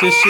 제시.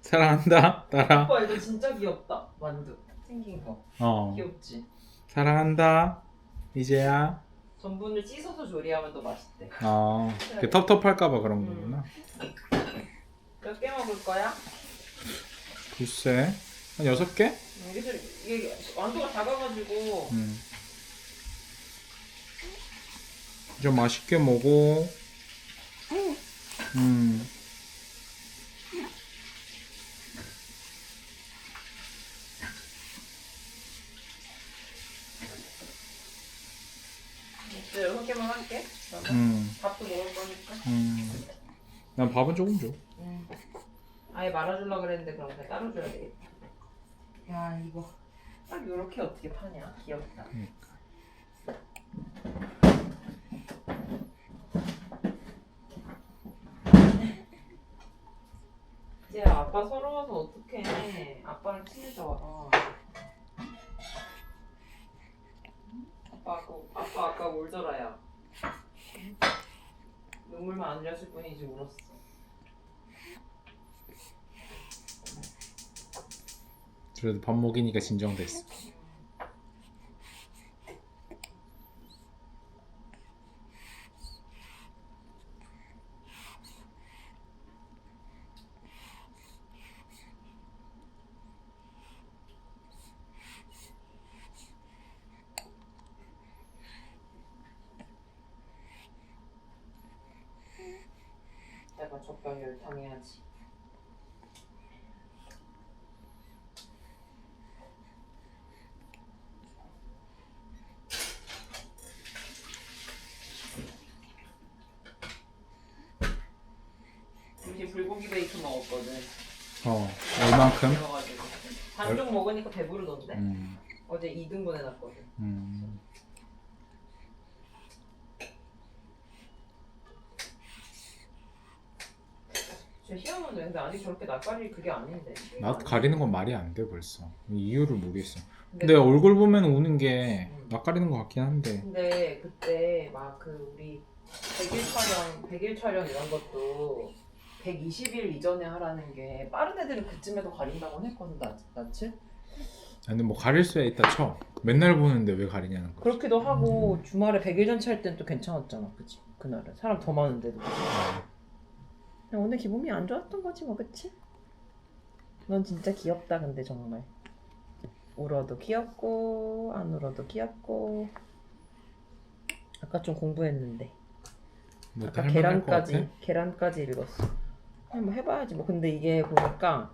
사랑한다. 따라. 오빠 이거 진짜 귀엽다. 만두 생긴 거 어. 귀엽지. 사랑한다. 이제야. 전분을 씻어서 조리하면 더 맛있대. 어. 그 텁텁할까봐 그런 거구나. 몇 개 먹을 거야? 글쎄. 한 여섯 개? 여기서 이게 완도가 작아가지고 음. 좀 맛있게 먹어. 음. 이제 여섯 개만 할게. 그러면 음. 밥도 먹을 거니까. 음. 난 밥은 조금 줘. 음. 아예 말아주려고 그랬는데 그럼 그냥 따로 줘야 되겠다. 야 이거 딱 요렇게 어떻게 파냐? 귀엽다. 이제 아빠 서러워서 어떡해. 아빠랑 친해져. 어. 아빠 아까, 아빠 아까 울더라야. 눈물만 안 흘렸을 뿐이지 울었어. 그래도 밥 먹이니까 진정됐어. 내가 적당히 열탕해야지. 우리 불고기 베이컨 먹었거든. 어. 얼만큼? 그래가지고 반쪽 먹으니까 배부르던데. 음. 어제 2등분 해놨거든. 음. 희한한데 근데 아직 저렇게 낯가리 그게 아닌데. 나 가리는 건 말이 안 돼 벌써. 이유를 모르겠어. 근데 근데 얼굴 보면 우는 게 낯 가리는 것 같긴 한데. 근데 그때 막 그 우리 100일 촬영, 100일 촬영 이런 것도 120일 이전에 하라는 게 빠른 애들은 그쯤에도 가린다고 했거든 나, 낯을 근데 뭐 가릴 수야 있다 쳐. 맨날 보는데 왜 가리냐는 거. 그렇기도 하고 주말에 100일 전치 할땐 또 괜찮았잖아 그치 그날은 사람 더 많은데도 그냥 오늘 기분이 안 좋았던 거지 뭐 그치? 넌 진짜 귀엽다 근데 정말 울어도 귀엽고 안 울어도 귀엽고 아까 좀 공부했는데 뭐 아까 계란까지? 계란까지 읽었어. 뭐 해봐야지 뭐. 근데 이게 보니까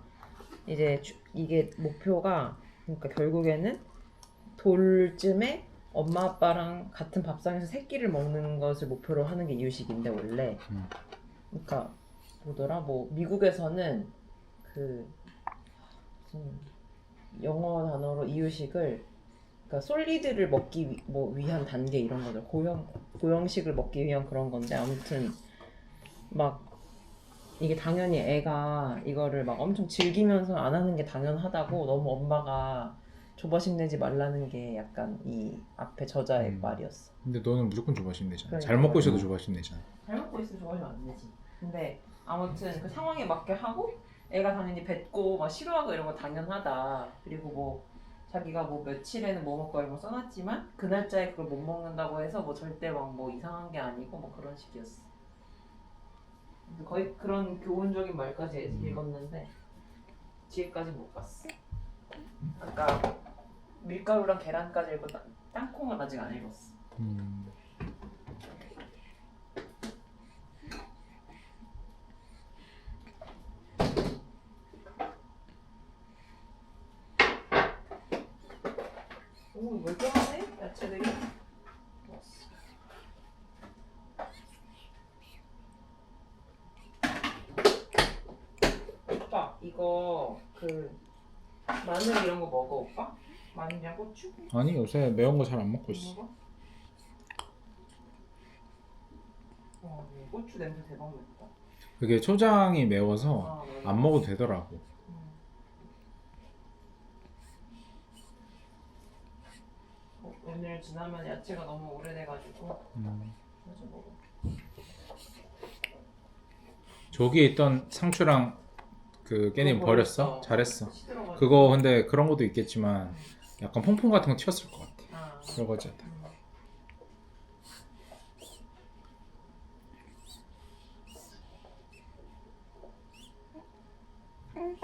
이제 주- 이게 목표가 그러니까 결국에는 돌쯤에 엄마 아빠랑 같은 밥상에서 세 끼를 먹는 것을 목표로 하는 게 이유식인데 원래. 음. 그러니까 뭐더라 뭐 미국에서는 그 무슨 영어 단어로 이유식을 그러니까 솔리드를 먹기 위, 뭐 위한 단계 이런 거죠. 고형 고형식을 먹기 위한 그런 건데 아무튼 막 이게 당연히 애가 이거를 막 엄청 즐기면서 안 하는 게 당연하다고 너무 엄마가 조바심 내지 말라는 게 약간 이 앞에 저자의 음. 말이었어. 근데 너는 무조건 조바심 내잖아. 그러니까. 잘 먹고 있어도 조바심 내잖아. 잘 먹고 있으면 조바심 안 내지. 근데 아무튼 그 상황에 맞게 하고 애가 당연히 뱉고 막 싫어하고 이런 거 당연하다. 그리고 뭐 자기가 뭐 며칠에는 뭐 먹고 이런 거 써놨지만 그 날짜에 그걸 못 먹는다고 해서 뭐 절대 막 뭐 이상한 게 아니고 뭐 그런 식이었어. 거의 그런 교훈적인 말까지 읽었는데 뒤에까지 못 봤어. 아까 밀가루랑 계란까지 읽고 땅- 땅콩은 아직 안 읽었어. 음. 오 멀쩡하네 야채들이. 오빠 이거 그 마늘 이런 거 먹어 오빠? 마늘이랑 고추? 아니 요새 매운 거 잘 안 먹고 있어. 먹어? 어, 네. 고추 냄새 대박 납니다. 그게 초장이 매워서 아, 네. 안 먹어도 되더라고. 음. 어, 오늘 지나면 야채가 너무 오래돼가지고 음. 먹어. 저기 있던 상추랑 그 그거 버렸어? 버렸어. 잘했어. 시들어가지고. 그거 근데 그런 것도 있겠지만 약간 퐁퐁 같은 거 튀었을 것 같아. 아, 설거지 하다. 음.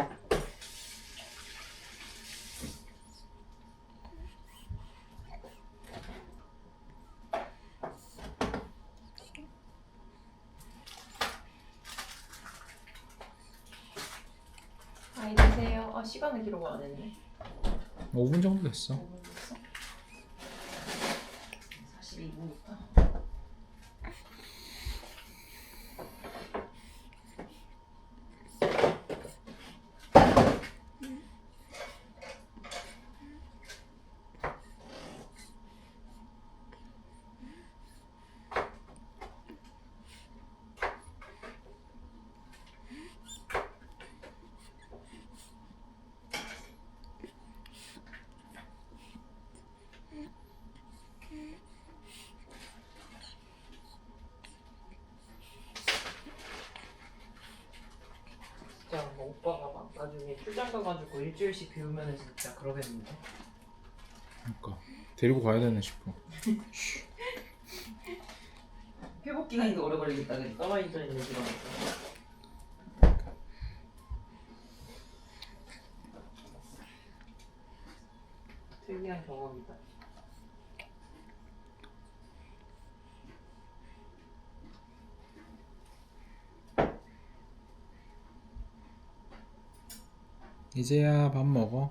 아이 드세요. 아 시간을 기록 안 했네. 5분 정도 됐어. 42분부터. 진짜 뭐 오빠가 막 가가지고 일주일씩 비우면 진짜 그러겠는데. 그러니까 데리고 가야 되나 싶어. 회복 기간이 더 오래 걸리겠다. 떠만 있던 얘기 들어가지고. 특 이제야 밥 먹어.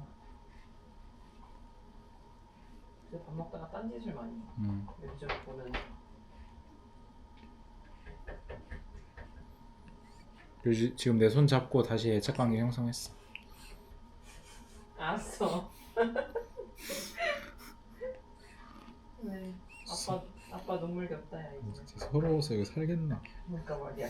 그래서 밥 먹다가 딴짓을 많이 해. 음. 요즘 보면 요즘 지금 내 손 잡고 다시 애착 관계 형성했어. 알았어. 네. 아빠 아빠 눈물 겹다 야 이제. 서러워서 이거 살겠나? 그러니까 말이야.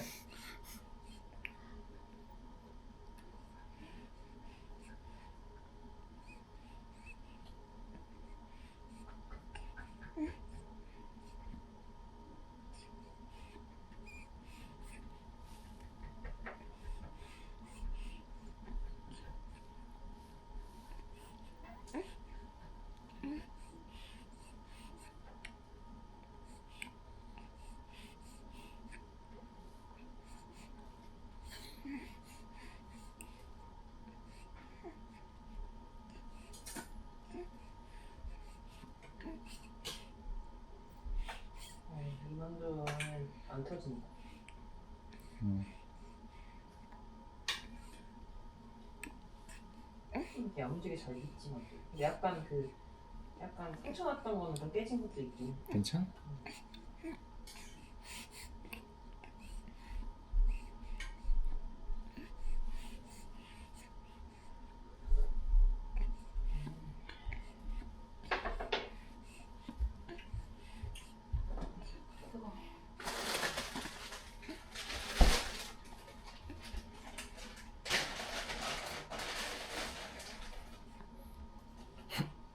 아이, 이 만두는 음. 야무지게 잘 익지만 근데 약간 그 약간 상처 났던 거는 좀 깨진 것도 있긴. 괜찮아?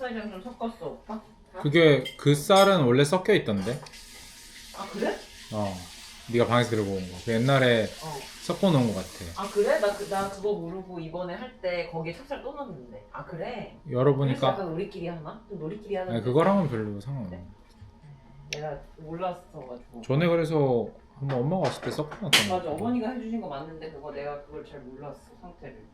찹쌀이랑 좀 섞었어 오빠? 그게 그 쌀은 원래 섞여 있던데. 아 그래? 어. 네가 방에서 들고 온 거. 그 옛날에 어. 섞어 놓은 거 같아. 아 그래? 나, 그, 나 그거 모르고 이번에 할 때 거기에 찹쌀 또 넣었는데. 아 그래? 그래서 열어보니까 약간 우리끼리 하나? 좀 우리끼리 하는. 아니, 그거랑은 별로 상관없어. 네. 내가 몰랐어가지고. 전에 그래서 한번 엄마가 왔을 때 섞어 놨던 거. 맞아 어머니가 해주신 거 맞는데 그거 내가 그걸 잘 몰랐어 상태를.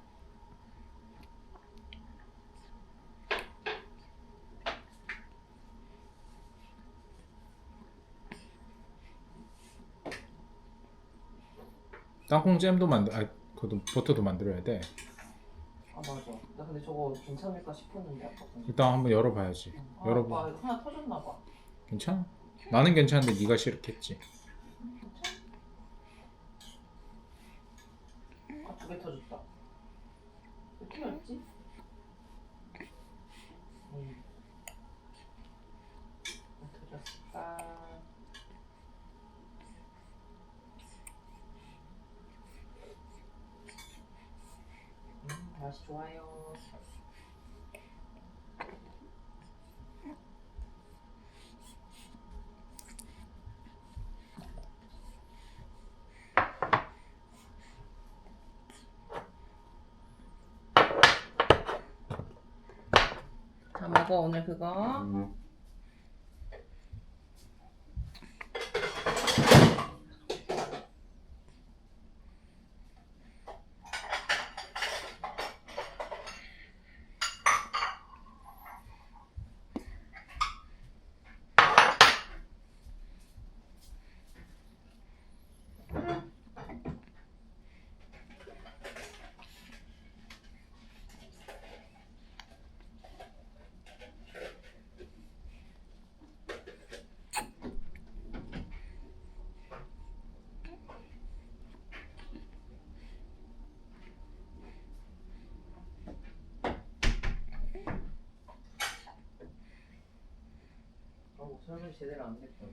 땅콩 잼도 만들, 아, 그것도 버터도 만들어야 돼. 아 맞아. 나 근데 저거 괜찮을까 싶었는데 아까 보니까. 일단 한번 열어봐야지. 아, 여러분. 아빠 이거 하나 터졌나 봐. 괜찮아? 나는 괜찮은데 네가 싫겠지. 아두 개 터졌다. 왜 터졌지? 음. 왜 터졌을까? 음, 맛이 좋아요. 자 먹어 오늘 그거. 어 설명 제대로 안 됐다.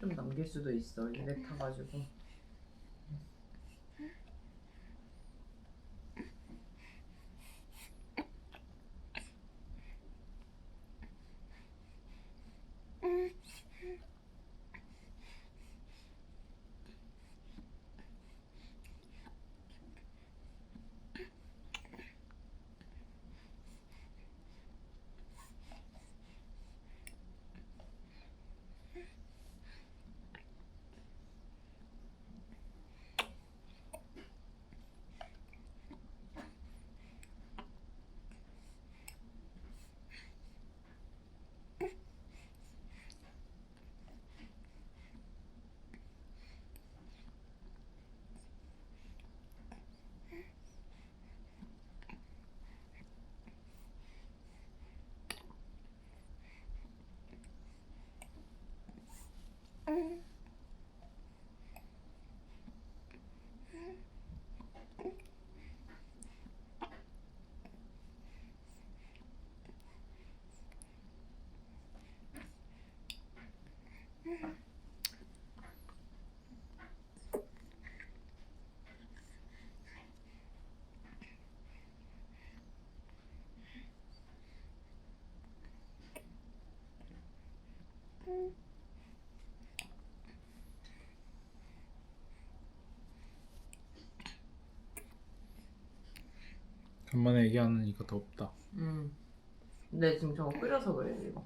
좀 남길 수도 있어 입에 타가지고. 간만에 얘기하니까 덥다. 음. 근데 지금 저거 끓여서 그래 이거.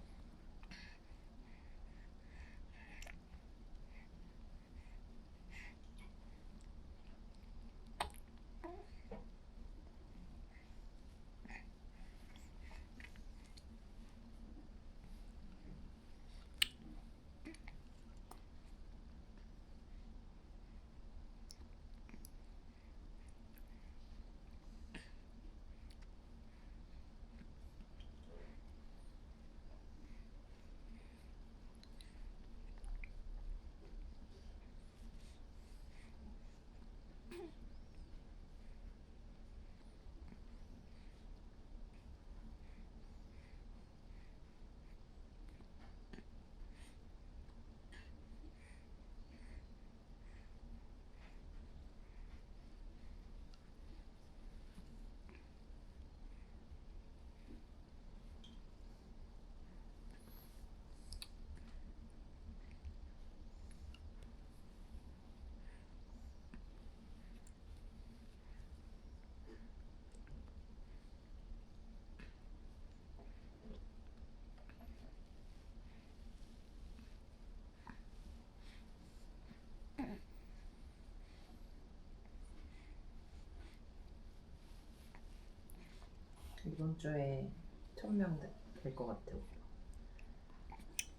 이번 주에 1000명 될 것 같아.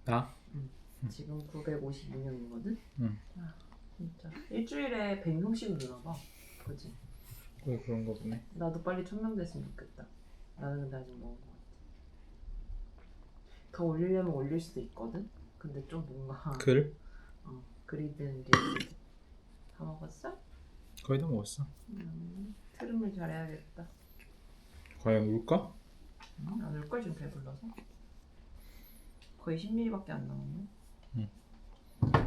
나? 지금 952명이거든. 응. 아, 진짜 일주일에 100명씩 늘어봐. 그지? 왜 그런가 보네. 나도 빨리 1000명 됐으면 좋겠다. 나는 근데 아직 먹은 것 같아. 더 올리려면 올릴 수도 있거든. 근데 좀 뭔가 글? 어, 그리든 리드 다 먹었어? 거의 다 먹었어. 음, 트름을 잘해야겠다. 과연 울까? 안 올걸 좀 배불러서. 거의 10ml밖에 안 남았네.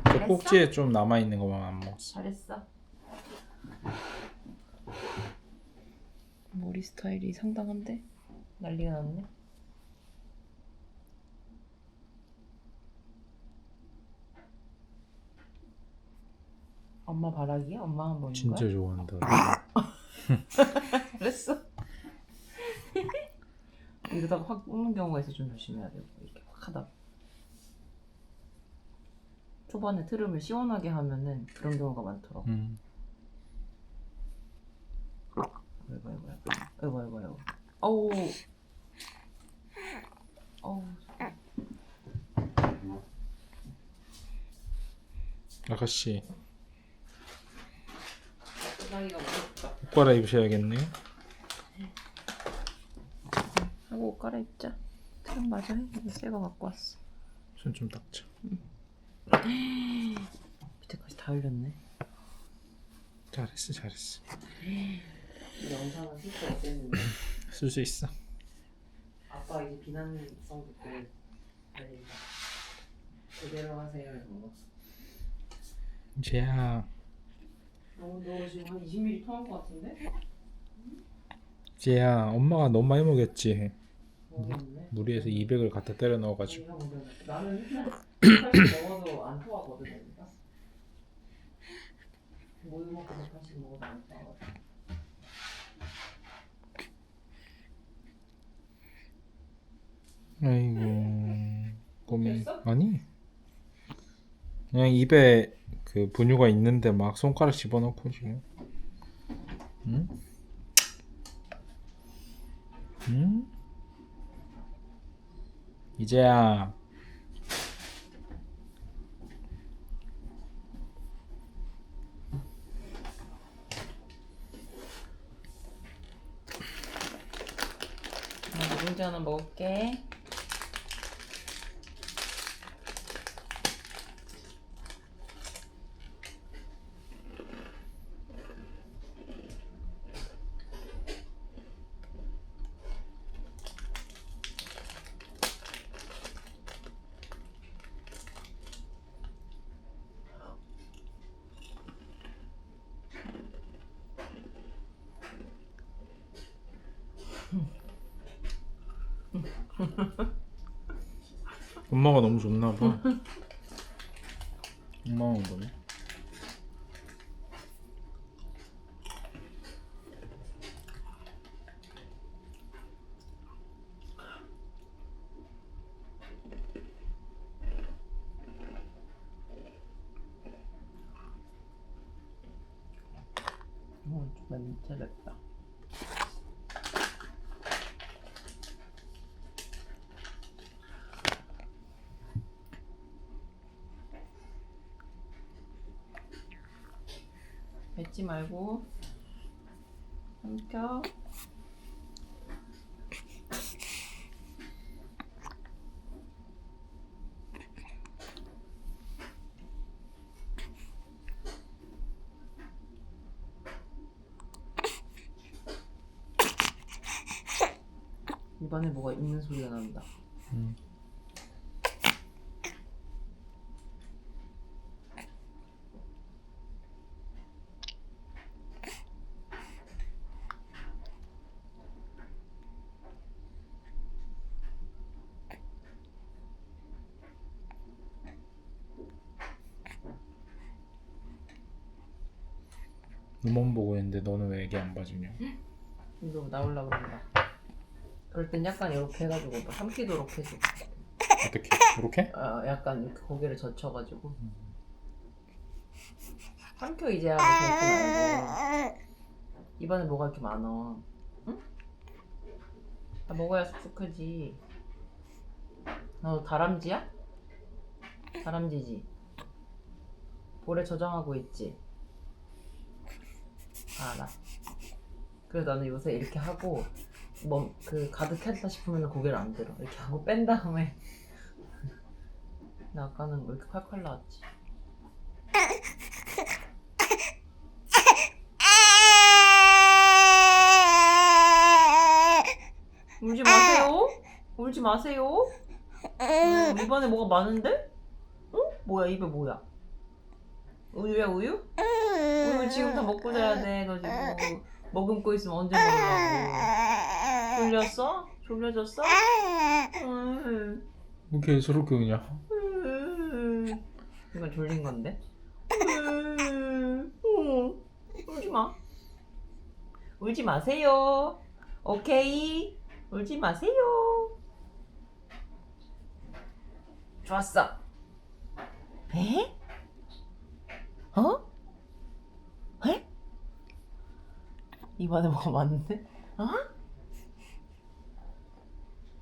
저 꼭지에 좀 남아 있는 것만 안 먹었어. 잘했어. 머리 스타일이 상당한데? 난리가 났네. 엄마 바라기야? 엄마 한 번인 진짜? 좋아한다. 잘했어. 이러다가 확 뽑는 경우가 있어 좀 조심해야 돼요. 이렇게 확 하다. 초반에 트름을 시원하게 하면은 그런 경우가 많더라고. 음. 아이고 아이고 아이고 아이고 아이고 어우 어우 아가씨 무섭다 옷 갈아입으셔야겠네요. 하고 옷 갈아입자 해 이거 새거 갖고 왔어 손 좀 닦자. 밑에까지 다 흘렸네 잘했어, 잘했어. 이 영상은 쓸수 없겠는데 쓸 수 있어. 아빠 이제 비난성 댓글 달린다 제대로 하세요 이거 지혜야, 어, 너 지금 한 20ml 토한 거 같은데? 지혜야, 엄마가 너무 많이 먹였지. 무리해서 200을 갖다 때려 넣어가지고. 나는180 먹어도 안 토하거든 내가 뭘 먹고 180 먹어도 안 토하거든 아이고, 꼬미. 됐어? 아니. 그냥 입에 그 분유가 있는데 막 손가락 집어넣고 지금. 응? 응? 이제야. 나 누룽지 하나 먹을게 엄마가 너무 좋나 봐. 엄마가 뭐네? 어, 좀 맵다 말고 삼켜 입안에 뭐가 있는 소리가 난다. 음. 눈만 보고 있는데 너는 왜 애기 안 봐주냐? 이거 나올라 그런다. 그럴 땐 약간 이렇게 해가지고 뭐 삼키도록 해줘. 어떻게? 이렇게? 아, 약간 이렇게 고개를 젖혀가지고. 삼켜 이제야 뱉지 말고. 입안에 뭐가 이렇게 많아. 응? 다 먹어야 쑥쑥하지. 너 다람쥐야? 다람쥐지. 볼에 저장하고 있지. 알아. 그래서 나는 요새 이렇게 하고 뭐 그 가득했다 싶으면 고개를 안 들어. 이렇게 하고 뺀 다음에 나 아까는 왜 이렇게 칼칼 나왔지? 울지 마세요. 울지 마세요. 음, 입안에 뭐가 많은데? 어? 뭐야 입에 뭐야? 우유야 우유? 우유 지금 다 먹고 자야 돼. 너 지금 뭐 머금고 있으면 언제 먹으려고? 졸렸어? 졸려졌어? 음, 이렇게 저렇게 그냥 음. 이건 졸린 건데? 음, 음. 울지 마. 울지 마세요. 오케이? 울지 마세요. 좋았어. 에? 어? 에? 입안에 뭐가 많은데? 어?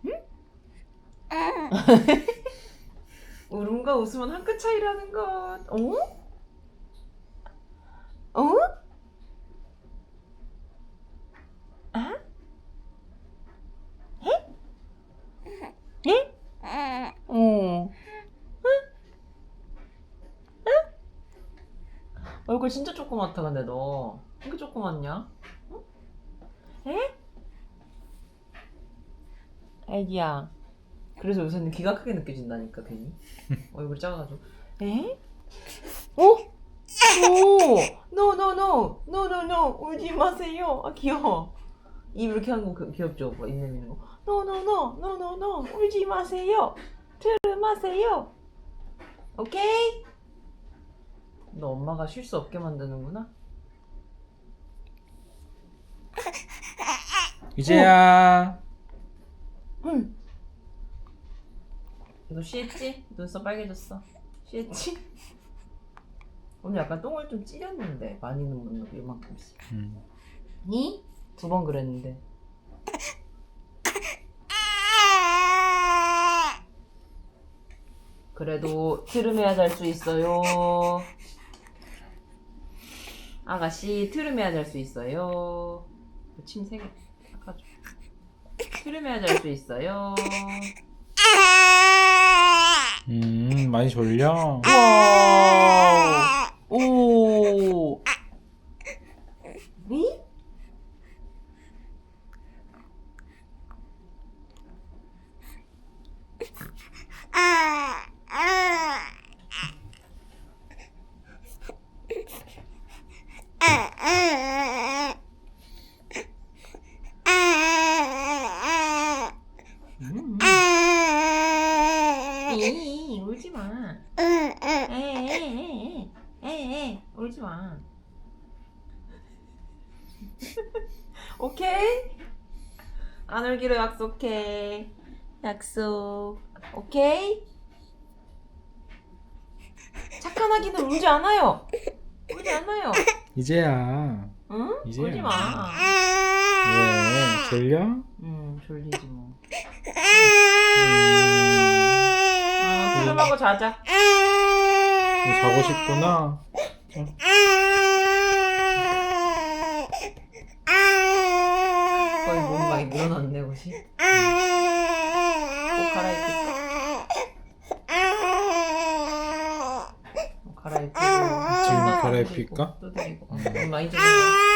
응? 울음과 웃음은 한 끗 차이라는 것. 어? 어? 아? 에? 에? 어. 얼굴 진짜 조그맣다 근데 너. 왜 이렇게 조그맣냐? 어? 에? 애기야. 그래서 요새는 귀가 크게 느껴진다니까 괜히. 얼굴 작아가지고. 에? 어? 오! 노, 노, 노! 노, 노, 노! 울지 마세요! 아, 귀여워. 입 이렇게 하는 거 그- 귀엽죠? 뭐, 입 내미는 거. 노, 노, 노! 노, 노, 노! 울지 마세요! 틀을 마세요! 오케이? 너 엄마가 쉴 수 없게 만드는구나? 이제야 응. 너 쉬했지? 눈썹 빨개졌어. 쉬했지? 오늘 약간 똥을 좀 찌렸는데 많이는 못 넣고 이만큼씩. 음. 니? 두번 그랬는데. 그래도 트름해야 잘 수 있어요. 아가씨 트름해야 잘 수 있어요. 침 세 개. 닦아줘. 트름해야 잘수 있어요. 음 많이 졸려 와. 오. 니? 음. 이 울지 마. 에에에에 에에 울지 마. 오케이? 안 울기로 약속해. 약속. 오케이? 착한 아기는 울지 않아요. 울지 않아요. 이제야 응? 이제. 울지 마. 왜 졸려? 음 졸리지 뭐. 음. 아, 트름하고 자자. 자고 싶구나 거 많이 늘어났네 옷이. 옷 갈아입을까? 옷 갈아입고 지금 갈아입힐까? 또 드리고 응, 많이 좀 해봐.